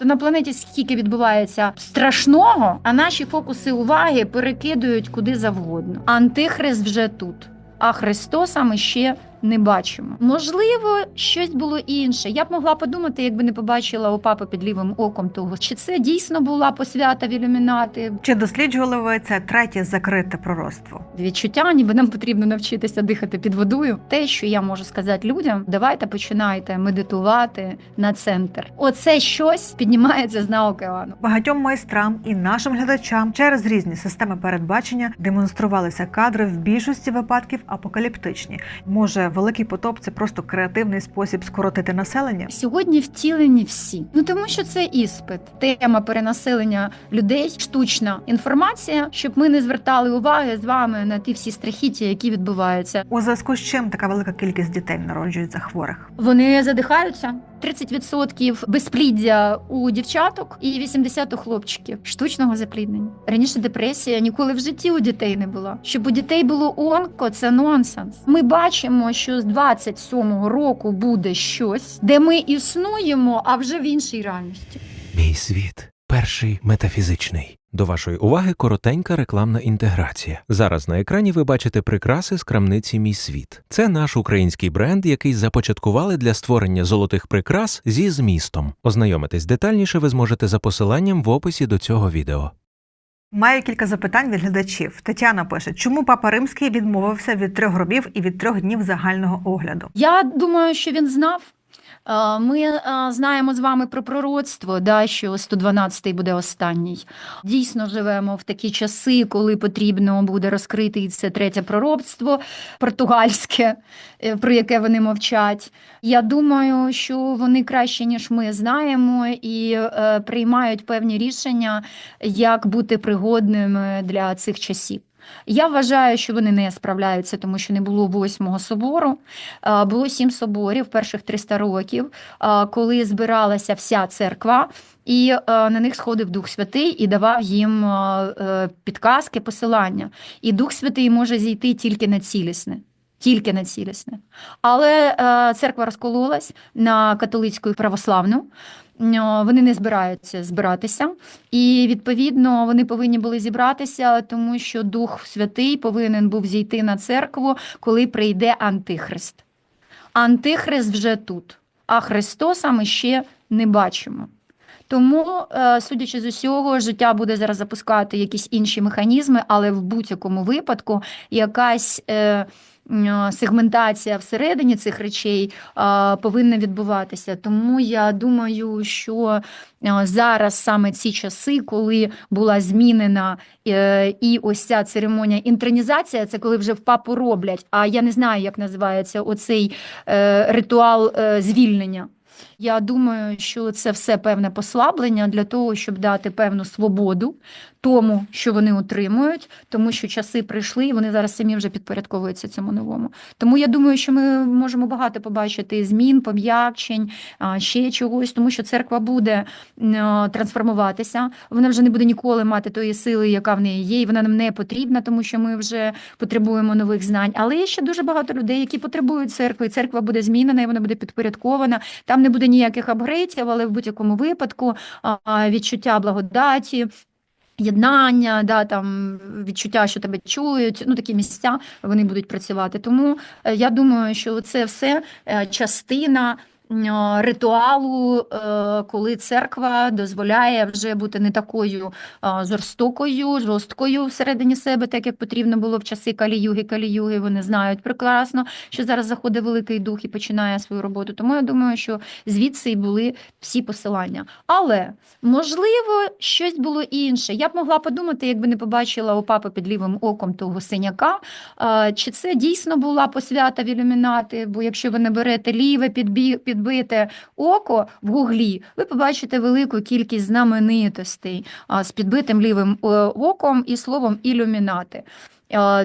То на планеті скільки відбувається страшного, а наші фокуси уваги перекидують куди завгодно. Антихрист вже тут, а Христосами ще не бачимо. Можливо, щось було інше. Я б могла подумати, якби не побачила у папи під лівим оком того, чи це дійсно була посвята в ілюмінати. Чи досліджували ви це третє закрите пророцтво? Відчуття, ніби нам потрібно навчитися дихати під водою. Те, що я можу сказати людям, давайте починайте медитувати на центр. Оце щось піднімається з дна океану. Багатьом майстрам і нашим глядачам через різні системи передбачення демонструвалися кадри в більшості випадків апокаліптичні. Може, великий потоп це просто креативний спосіб скоротити населення? Сьогодні втілені всі. Ну тому що це іспит, тема перенаселення людей, штучна інформація, щоб ми не звертали уваги з вами на ті всі страхіття, які відбуваються. У зв'язку з чим така велика кількість дітей народжується хворих? Вони задихаються. 30% безпліддя у дівчаток і 80% у хлопчиків штучного запліднення. Раніше депресія ніколи в житті у дітей не була. Щоб у дітей було онко, це нонсенс. Ми бачимо, що з 27-го року буде щось, де ми існуємо, а вже в іншій реальності. Мій світ перший метафізичний. До вашої уваги коротенька рекламна інтеграція. Зараз на екрані ви бачите прикраси з крамниці Мій світ. Це наш український бренд, який започаткували для створення золотих прикрас зі змістом. Ознайомитись детальніше ви зможете за посиланням в описі до цього відео. Маю кілька запитань від глядачів. Тетяна пише, чому папа римський відмовився від трьох гробів і від трьох днів загального огляду? Я думаю, що він знав. Е, Ми е, знаємо з вами про пророцтво, да, що 112-й буде останній. Дійсно живемо в такі часи, коли потрібно буде розкрити це третє пророцтво португальське, е, про яке вони мовчать. Я думаю, що вони краще, ніж ми знаємо, і приймають певні рішення, як бути пригодними для цих часів. Я вважаю, що вони не справляються, тому що не було восьмого собору. Е, Було сім соборів перших 300 років, е, коли збиралася вся церква, і е, на них сходив Дух Святий і давав їм підказки, посилання. І Дух Святий може зійти тільки на цілісне. Тільки на цілісне. Але е, церква розкололась на католицьку і православну. Вони не збираються збиратися, і відповідно вони повинні були зібратися, тому що Дух Святий повинен був зійти на церкву, коли прийде Антихрист. Антихрист вже тут, а Христоса ми ще не бачимо. Тому, е, судячи з усього, життя буде зараз запускати якісь інші механізми, але в будь-якому випадку якась е, сегментація всередині цих речей е, повинна відбуватися. Тому я думаю, що е, зараз саме ці часи, коли була змінена е, і ось ця церемонія інтронізація, це коли вже в папу роблять. А я не знаю, як називається оцей е, ритуал е, звільнення. Я думаю, що це все певне послаблення для того, щоб дати певну свободу тому, що вони отримують, тому що часи прийшли, і вони зараз самі вже підпорядковуються цьому новому. Тому я думаю, що ми можемо багато побачити змін, пом'якчень, ще чогось, тому що церква буде трансформуватися. Вона вже не буде ніколи мати тої сили, яка в неї є, і вона нам не потрібна, тому що ми вже потребуємо нових знань. Але є ще дуже багато людей, які потребують церкви. Церква буде змінена, і вона буде підпорядкована. Там не буде ніяких апгрейтів, але в будь-якому випадку відчуття благодаті. Єднання, да, там відчуття, що тебе чують, ну такі місця вони будуть працювати. Тому е, я думаю, що це все е, частина ритуалу, е, коли церква дозволяє вже бути не такою е, жорстокою, жорсткою всередині себе, так як потрібно було в часи Каліюги. Каліюги вони знають прекрасно, що зараз заходить Великий Дух і починає свою роботу. Тому я думаю, що звідси і були всі посилання. Але можливо, щось було інше. Я б могла подумати, якби не побачила у папи під лівим оком того синяка, е, чи це дійсно була посвята в ілюмінати. Бо якщо ви наберете ліве підбі- підбите око в гуглі, ви побачите велику кількість знаменитостей з підбитим лівим е, оком і словом ілюмінати.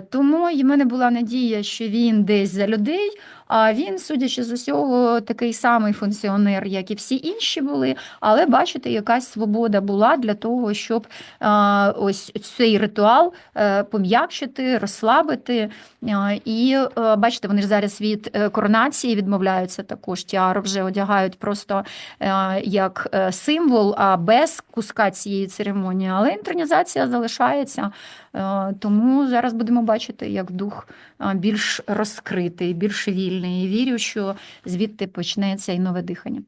Тому в мене була надія, що він десь за людей, він, судячи з усього, такий самий функціонер, як і всі інші були. Але бачите, якась свобода була для того, щоб ось цей ритуал е, пом'якшити, розслабити. І е, бачите, вони ж зараз від е, коронації відмовляються також. Тіару вже одягають просто як символ, а без куска цієї церемонії. Але інтронізація залишається. Тому зараз будемо бачити, як дух більш розкритий, більш вільний. І вірю, що звідти почнеться і нове дихання.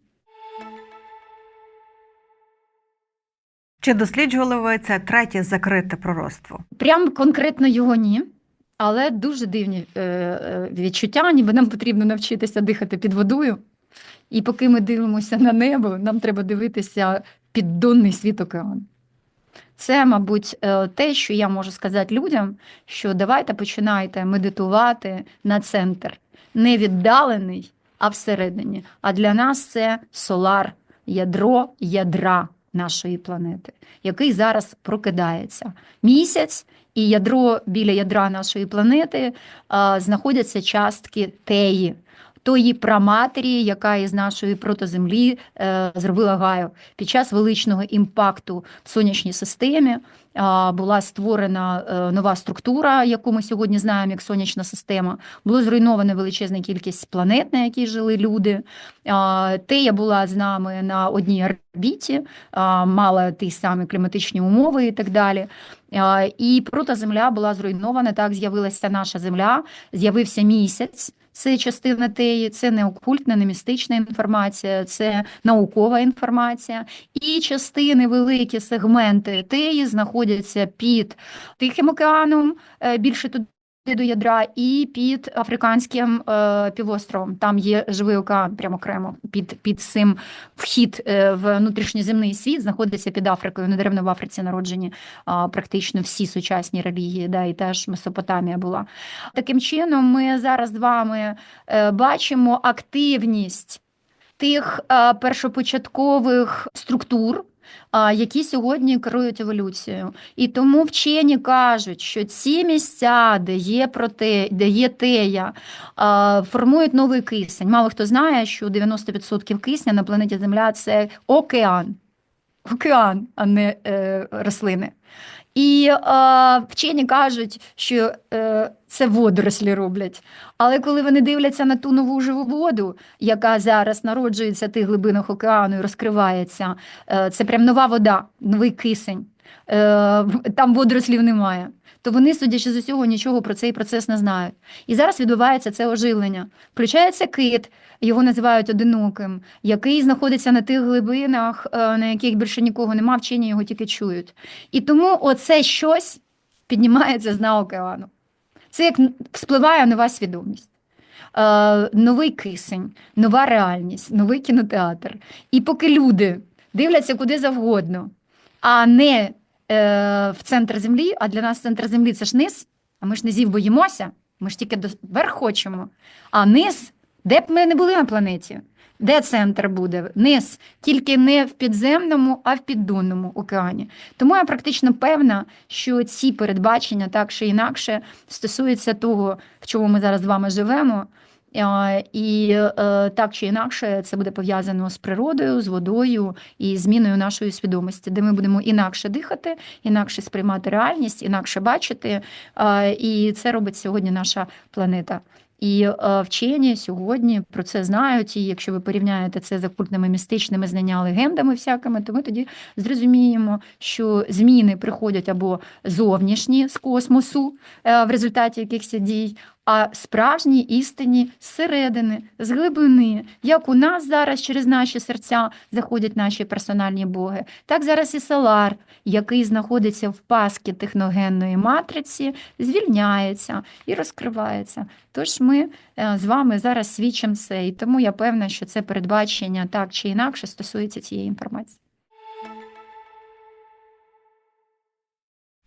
Чи досліджували ви це третє закрите пророцтво? Прям конкретно його ні. Але дуже дивні е, е, відчуття, ніби нам потрібно навчитися дихати під водою. І поки ми дивимося на небо, нам треба дивитися піддонний світ океану. Це, мабуть, е, те, що я можу сказати людям, що давайте починайте медитувати на центр. Не віддалений, а всередині. А для нас це солар, ядро ядра нашої планети, який зараз прокидається. Місяць і ядро біля ядра нашої планети а, знаходяться частки теї, тої праматері, яка із нашої протоземлі е, зробила гаю. Під час величного імпакту в сонячній системі була створена е, нова структура, яку ми сьогодні знаємо як сонячна система. Було зруйновано величезна кількість планет, на якій жили люди. Тея була з нами на одній орбіті, мала ті самі кліматичні умови і так далі. І протоземля була зруйнована. Так з'явилася наша земля, з'явився місяць. Це частина теї, це не окультна, не містична інформація, це наукова інформація. І частини, великі сегменти теї знаходяться під Тихим океаном, е, більше туди до ядра, і під Африканським е, півостровом. Там є живий океан прямо окремо під, під цим вхід е, в внутрішньоземний світ знаходиться під Африкою. Недаремно в Африці народжені а, практично всі сучасні релігії, да, і теж Месопотамія була. Таким чином, ми зараз з вами е, бачимо активність тих е, першопочаткових структур. Які сьогодні керують еволюцією, і тому вчені кажуть, що ці місця, де є проте, де є тея, формують новий кисень. Мало хто знає, що 90% кисня на планеті Земля це океан, океан, а не е, рослини. І е, вчені кажуть, що е, це водорослі роблять. Але коли вони дивляться на ту нову живу воду, яка зараз народжується в тих глибинах океану і розкривається, е, це прям нова вода, новий кисень. Е, там водорослів немає. То вони, судячи з усього, нічого про цей процес не знають. І зараз відбувається це оживлення. Включається кит, його називають одиноким, який знаходиться на тих глибинах, е, на яких більше нікого нема, вчені його тільки чують. І тому оце щось піднімається з дна океану. Це як н- спливає нова свідомість. Е, новий кисень, нова реальність, новий кінотеатр. І поки люди дивляться куди завгодно, а не в центр землі, а для нас центр землі це ж низ, а ми ж низів боїмося, ми ж тільки до верх хочемо. А низ, де б ми не були на планеті, де центр буде? Низ, тільки не в підземному, а в піддонному океані. Тому я практично певна, що ці передбачення так чи інакше стосуються того, в чому ми зараз з вами живемо. І е, так чи інакше це буде пов'язано з природою, з водою і зміною нашої свідомості, де ми будемо інакше дихати, інакше сприймати реальність, інакше бачити. І це робить сьогодні наша планета. І е, вчені сьогодні про це знають. І якщо ви порівняєте це з окультними містичними знання легендами всякими, то ми тоді зрозуміємо, що зміни приходять або зовнішні з космосу е, в результаті якихось дій, а справжні істинні зсередини, з глибини, як у нас зараз через наші серця заходять наші персональні боги, так зараз і Солар, який знаходиться в паскі техногенної матриці, звільняється і розкривається. Тож ми е, з вами зараз свідчимо це, і тому я певна, що це передбачення так чи інакше стосується цієї інформації.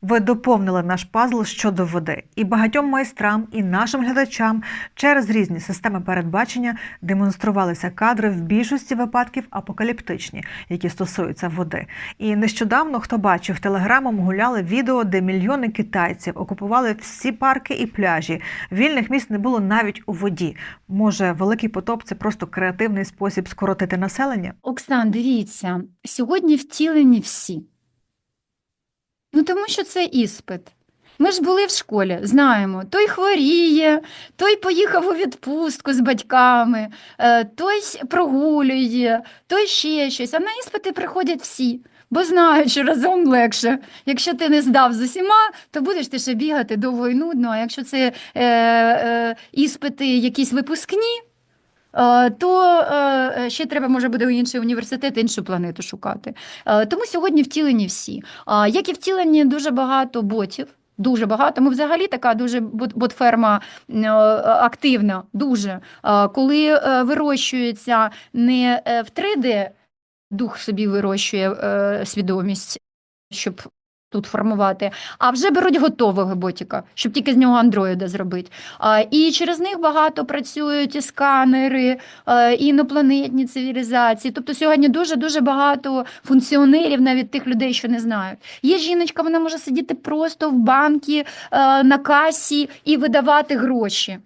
Ви доповнили наш пазл щодо води, і багатьом майстрам, і нашим глядачам через різні системи передбачення демонструвалися кадри в більшості випадків апокаліптичні, які стосуються води. І нещодавно, хто бачив, телеграмом гуляли відео, де мільйони китайців окупували всі парки і пляжі. Вільних місць не було навіть у воді. Може, великий потоп це просто креативний спосіб скоротити населення? Оксан, дивіться, сьогодні втілені всі. Ну, тому що це іспит. Ми ж були в школі, знаємо, той хворіє, той поїхав у відпустку з батьками, е, той прогулює, той ще щось. А на іспити приходять всі, бо знають, що разом легше. Якщо ти не здав з усіма, то будеш ти ще бігати довго і нудно. А якщо це е, е, іспити якісь випускні, то е, ще треба, може буде у інший університет, іншу планету шукати. Е, Тому сьогодні втілені всі. Як і втілені дуже багато ботів. Дуже багато. Ми взагалі така дуже бот- ботферма е, активна, дуже. Е, Коли е, вирощується не е, в 3D, дух собі вирощує е, свідомість, щоб тут формувати, а вже беруть готового ботика, щоб тільки з нього андроїда зробити. І через них багато працюють і сканери, е, і інопланетні цивілізації. Тобто сьогодні дуже-дуже багато функціонерів, навіть тих людей, що не знають. Є жіночка, вона може сидіти просто в банкі е, на касі і видавати гроші.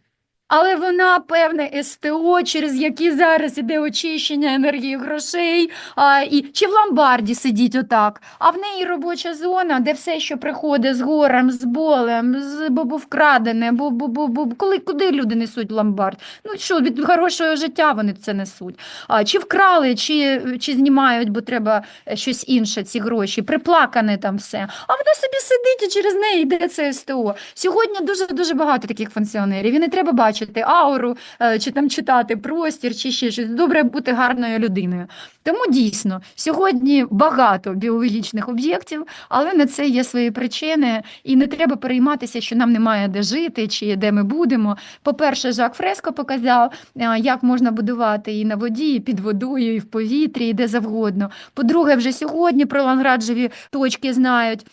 Але вона певне СТО, через які зараз іде очищення енергії грошей, а, і, чи в ломбарді сидіть отак. А в неї робоча зона, де все, що приходить з горем, з болем, з бо, вкрадене, бо, коли куди люди несуть в ломбард? Ну що, від хорошого життя вони це несуть. А, чи вкрали, чи, чи знімають, бо треба е, щось інше, ці гроші, приплакане там все. А вона собі сидить і через неї йде це СТО. Сьогодні дуже дуже багато таких функціонерів. І не треба бачити ауру, е, чи там читати простір, чи ще щось. Добре бути гарною людиною. Тому дійсно сьогодні багато біологічних об'єктів, але на це є свої причини, і не треба перейматися, що нам немає де жити чи де ми будемо. По-перше, Жак Фреско показав, е, як можна будувати і на воді, і під водою, і в повітрі, і де завгодно. По-друге, вже сьогодні про ланграджеві точки знають.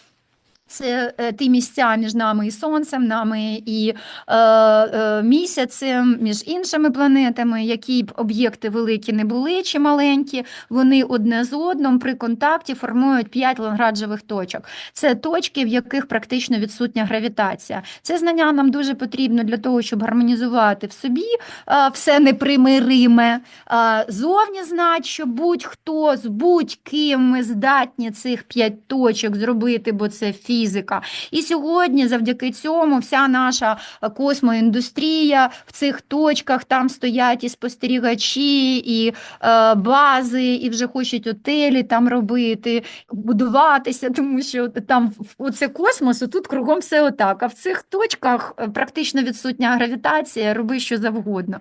Це е, ті місця між нами і сонцем, нами і е, е, місяцем, між іншими планетами, які б об'єкти великі не були чи маленькі, вони одне з одним при контакті формують п'ять ланграджевих точок. Це точки, в яких практично відсутня гравітація. Це знання нам дуже потрібно для того, щоб гармонізувати в собі е, все непримириме. Е, зовні знати, що будь-хто з будь-ким ми здатні цих п'ять точок зробити, бо це фізика. І сьогодні, завдяки цьому, вся наша космоіндустрія в цих точках там стоять і спостерігачі, і е, бази, і вже хочуть отелі там робити, будуватися, тому що там оце космос, тут кругом все отак. А в цих точках е, практично відсутня гравітація, роби що завгодно.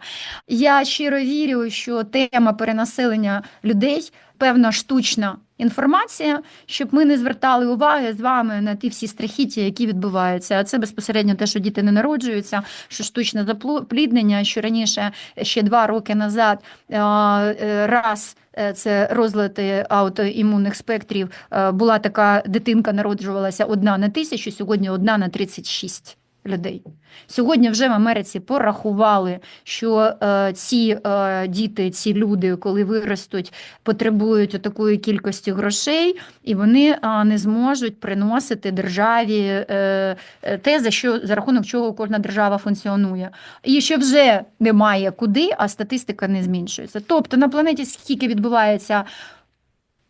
Я щиро вірю, що тема перенаселення людей певна штучна інформація, щоб ми не звертали уваги з вами на ті всі страхіття, які відбуваються. А це безпосередньо те, що діти не народжуються, що штучне запліднення, що раніше ще два роки назад е, е, раз. е, Це розлади аутоімунних спектрів. Була така дитинка, народжувалася одна на тисячу, сьогодні одна на 36 людей. Сьогодні вже в Америці порахували, що е, ці е, діти, ці люди, коли виростуть, потребують такої кількості грошей, і вони е, не зможуть приносити державі е, е, те, за що за рахунок чого кожна держава функціонує. І що вже немає куди, а статистика не зменшується. Тобто на планеті скільки відбувається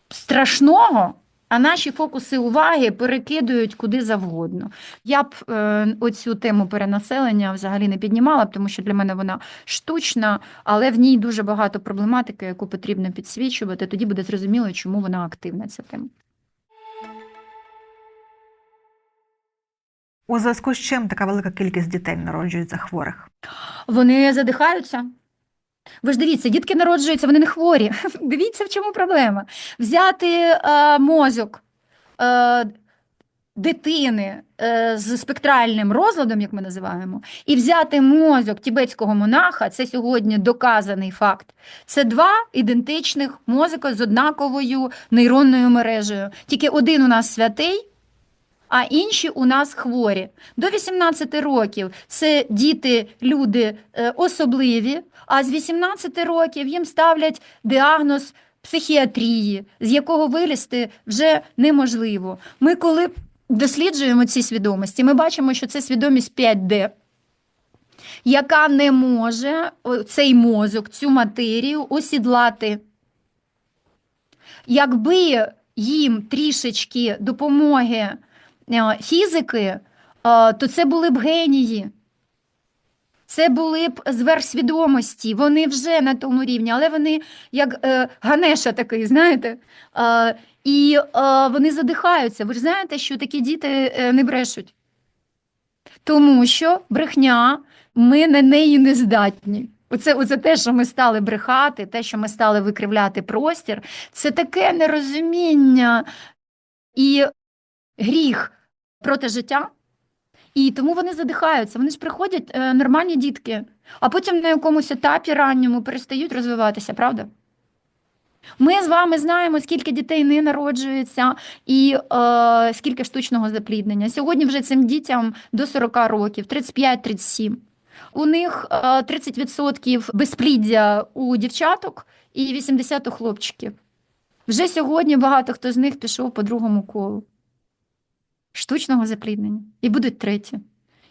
страшного. А наші фокуси уваги перекидують куди завгодно. Я б е, оцю тему перенаселення взагалі не піднімала, б, тому що для мене вона штучна, але в ній дуже багато проблематики, яку потрібно підсвічувати. Тоді буде зрозуміло, чому вона активна ця тема. У зв'язку з чим така велика кількість дітей народжується хворих? Вони задихаються. Ви ж дивіться, дітки народжуються, вони не хворі. Дивіться, в чому проблема. Взяти е, мозок е, дитини е, з спектральним розладом, як ми називаємо, і взяти мозок тібетського монаха, це сьогодні доказаний факт. Це два ідентичних мозика з однаковою нейронною мережею. Тільки один у нас святий, а інші у нас хворі. До 18 років це діти, люди е, особливі, а з 18 років їм ставлять діагноз психіатрії, з якого вилізти вже неможливо. Ми коли досліджуємо ці свідомості, ми бачимо, що це свідомість 5D, яка не може цей мозок, цю матерію осідлати. Якби їм трішечки допомоги фізики, е, то це були б генії. Це були б зверхсвідомості, вони вже на тому рівні, але вони як е, Ганеша такий, знаєте, е, і е, вони задихаються. Ви ж знаєте, що такі діти е, не брешуть. Тому що брехня, ми на неї не здатні. Оце, оце те, що ми стали брехати, те, що ми стали викривляти простір, це таке нерозуміння і гріх проти життя. І тому вони задихаються. Вони ж приходять е, нормальні дітки, а потім на якомусь етапі ранньому перестають розвиватися, правда? Ми з вами знаємо, скільки дітей не народжується і е, скільки штучного запліднення. Сьогодні вже цим дітям до 40 років, 35-37. У них е, 30% безпліддя у дівчаток і 80% у хлопчиків. Вже сьогодні багато хто з них пішов по другому колу штучного запліднення. І будуть треті.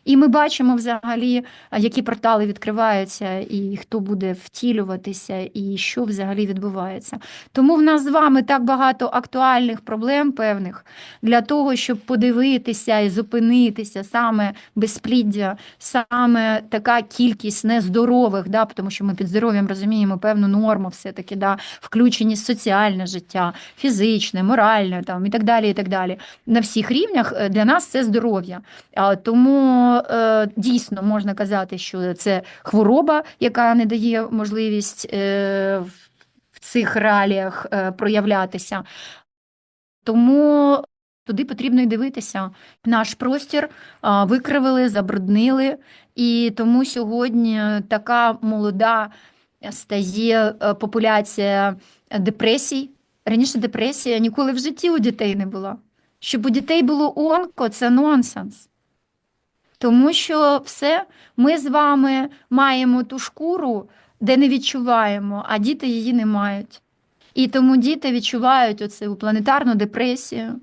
І ми бачимо взагалі, які портали відкриваються, і хто буде втілюватися, і що взагалі відбувається. Тому в нас з вами так багато актуальних проблем певних для того, щоб подивитися і зупинитися саме безпліддя, саме така кількість нездорових, да, тому що ми під здоров'ям розуміємо певну норму, все-таки да, включеність соціальне життя, фізичне, моральне там, і так далі. і так далі. На всіх рівнях е, для нас це здоров'я. А, Е, дійсно можна казати, що це хвороба, яка не дає можливість е, в- цих реаліях е, проявлятися. Тому туди потрібно й дивитися. Наш простір а, викривили, забруднили, і тому сьогодні така молода стає е, популяція депресій. Раніше депресія ніколи в житті у дітей не була. Щоб у дітей було онко, це нонсенс. Тому що все, ми з вами маємо ту шкуру, де не відчуваємо, а діти її не мають. І тому діти відчувають оцю планетарну депресію,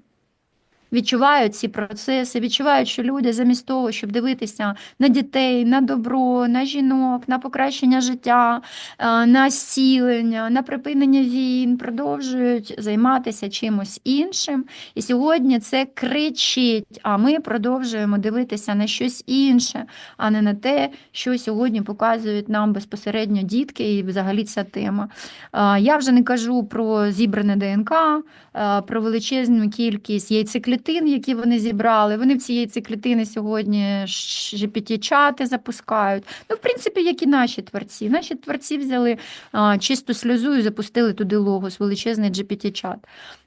відчувають ці процеси, відчувають, що люди замість того, щоб дивитися на дітей, на добро, на жінок, на покращення життя, е, на зцілення, на припинення війн, продовжують займатися чимось іншим. І сьогодні це кричить, а ми продовжуємо дивитися на щось інше, а не на те, що сьогодні показують нам безпосередньо дітки і взагалі ця тема. Я вже не кажу про зібране ДНК, про величезну кількість яйцеклітин, які вони зібрали. Вони в ці клітини сьогодні GPT-чати запускають. Ну, в принципі, як і наші творці. Наші творці взяли а, чисту сльозу і запустили туди логос, величезний GPT-чат.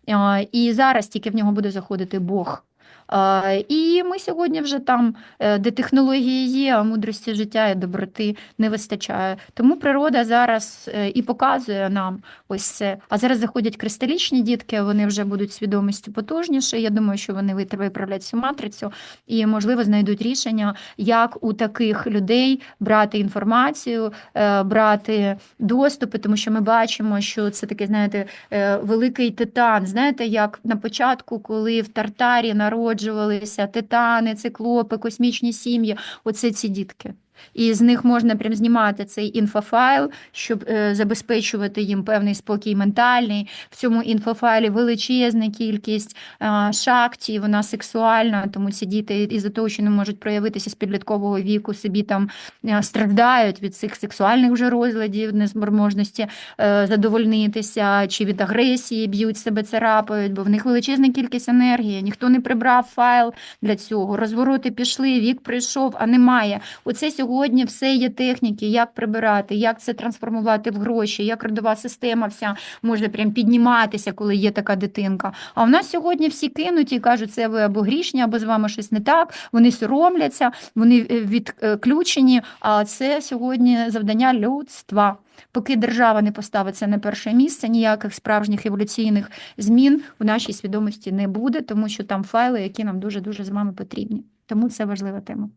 А, І зараз тільки в нього буде заходити Бог. А, І ми сьогодні вже там, е, де технології є, а мудрості життя і доброти не вистачає. Тому природа зараз е, і показує нам ось це. А зараз заходять кристалічні дітки, вони вже будуть свідомістю потужніше. Я думаю, що вони виправлять цю матрицю і, можливо, знайдуть рішення, як у таких людей брати інформацію, е, брати доступи, тому що ми бачимо, що це такий, знаєте, е, великий титан. Знаєте, як на початку, коли в Тартарі народжувалися титани, циклопи, космічні сім'ї, оце ці дітки. І з них можна прям знімати цей інфофайл, щоб е, забезпечувати їм певний спокій ментальний. В цьому інфофайлі величезна кількість е, шакті, вона сексуальна, тому ці діти із-за того, що не можуть проявитися з підліткового віку, собі там е, страждають від цих сексуальних вже розладів, неспроможності е, задовольнитися, чи від агресії б'ють себе, царапають, бо в них величезна кількість енергії, ніхто не прибрав файл для цього. Розвороти пішли, вік прийшов, а немає. Оце сьогодні все є техніки, як прибирати, як це трансформувати в гроші, як родова система вся може прям підніматися, коли є така дитинка. А в нас сьогодні всі кинуті і кажуть, це ви або грішні, або з вами щось не так. Вони соромляться, вони е, відключені. А це сьогодні завдання людства. Поки держава не поставиться на перше місце, ніяких справжніх еволюційних змін в нашій свідомості не буде, тому що там файли, які нам дуже дуже з вами потрібні. Тому це важлива тема.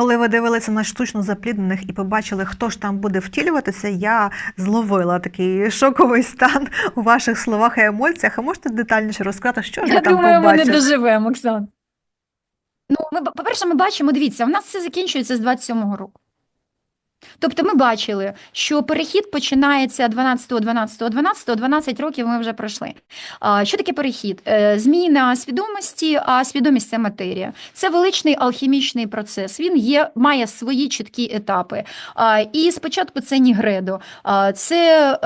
Коли ви дивилися на штучно запліднених і побачили, хто ж там буде втілюватися, я зловила такий шоковий стан у ваших словах і емоціях. А можете детальніше розказати, що ж ви Я там думаю, ми не побачили? доживемо, Оксан. Ну, ми, по-перше, ми бачимо, дивіться, у нас все закінчується з 27-го року. Тобто ми бачили, що перехід починається 12, 12, 12, 12 років ми вже пройшли. Що таке перехід? Е, Зміна свідомості, а свідомість це матерія. Це величний алхімічний процес. Він є, має свої чіткі етапи. І спочатку це нігредо, це е,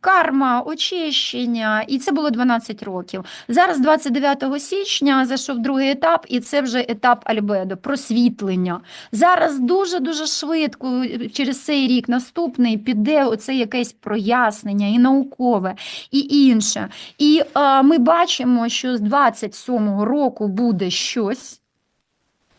карма, очищення, і це було 12 років. Зараз, 29 січня, зайшов другий етап, і це вже етап альбедо, просвітлення. Зараз дуже-дуже швидко, через цей рік наступний, піде оце якесь прояснення і наукове, і інше. І е, ми бачимо, що з 27-го року буде щось,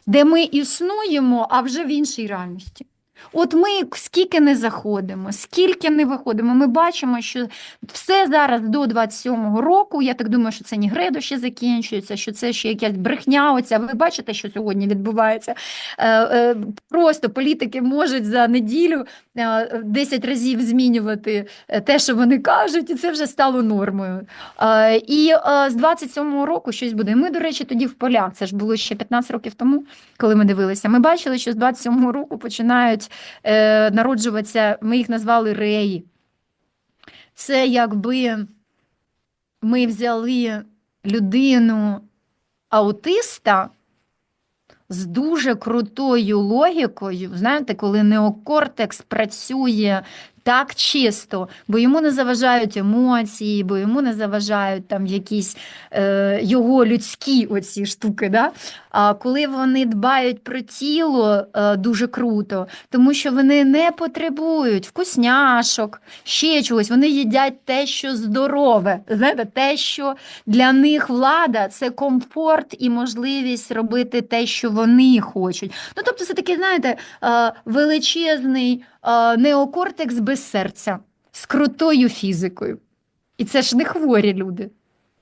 де ми існуємо, а вже в іншій реальності. От ми скільки не заходимо, скільки не виходимо, ми бачимо, що все зараз до 27-го року, я так думаю, що це Нігредо ще закінчується, що це ще якась брехня. Оця. Ви бачите, що сьогодні відбувається. Е, е, Просто політики можуть за неділю е, 10 разів змінювати е, те, що вони кажуть, і це вже стало нормою. Е, І е, з 27-го року щось буде. Ми, до речі, тоді в полях, це ж було ще 15 років тому, коли ми дивилися. Ми бачили, що з 27-го року починають е, народжуватися, ми їх назвали реї. Це якби ми взяли людину аутиста з дуже крутою логікою, знаєте, коли неокортекс працює так чисто, бо йому не заважають емоції, бо йому не заважають там якісь е, його людські оці штуки. Да? А коли вони дбають про тіло е, дуже круто, тому що вони не потребують вкусняшок, ще чогось, вони їдять те, що здорове, знаєте, те, що для них влада це комфорт і можливість робити те, що вони хочуть. Ну, тобто, це такий, знаєте, е, величезний неокортекс без серця з крутою фізикою. І це ж не хворі люди,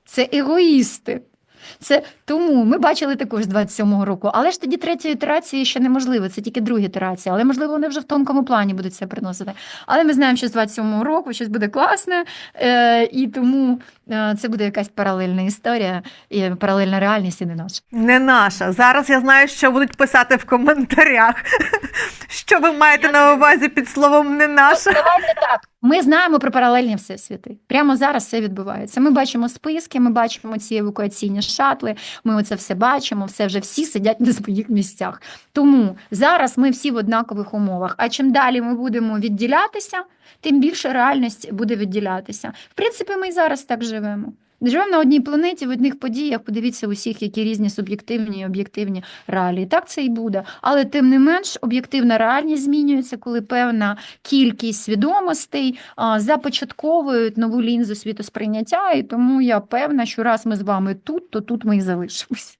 це егоїсти. Це тому ми бачили також з 27-го року, але ж тоді третьої ітерації ще неможливо, це тільки друга ітерація, але можливо вони вже в тонкому плані будуть це приносити. Але ми знаємо, що з 27-го року щось буде класне, е, і тому е, це буде якась паралельна історія, і паралельна реальність і не наша. Не наша. Зараз я знаю, що будуть писати в коментарях. Що ви маєте на увазі під словом не наша? Давайте так. Ми знаємо про паралельні всесвіти. Прямо зараз все відбувається. Ми бачимо списки, ми бачимо ці евакуаційні шатли. Ми оце все бачимо. Все вже всі сидять на своїх місцях. Тому зараз ми всі в однакових умовах. А чим далі ми будемо відділятися, тим більше реальність буде відділятися. В принципі, ми і зараз так живемо. Живемо на одній планеті, в одних подіях. Подивіться усіх, які різні суб'єктивні і об'єктивні реалії. Так це і буде. Але тим не менш, об'єктивна реальність змінюється, коли певна кількість свідомостей започатковують нову лінзу світосприйняття. І тому я певна, що раз ми з вами тут, то тут ми і залишимось.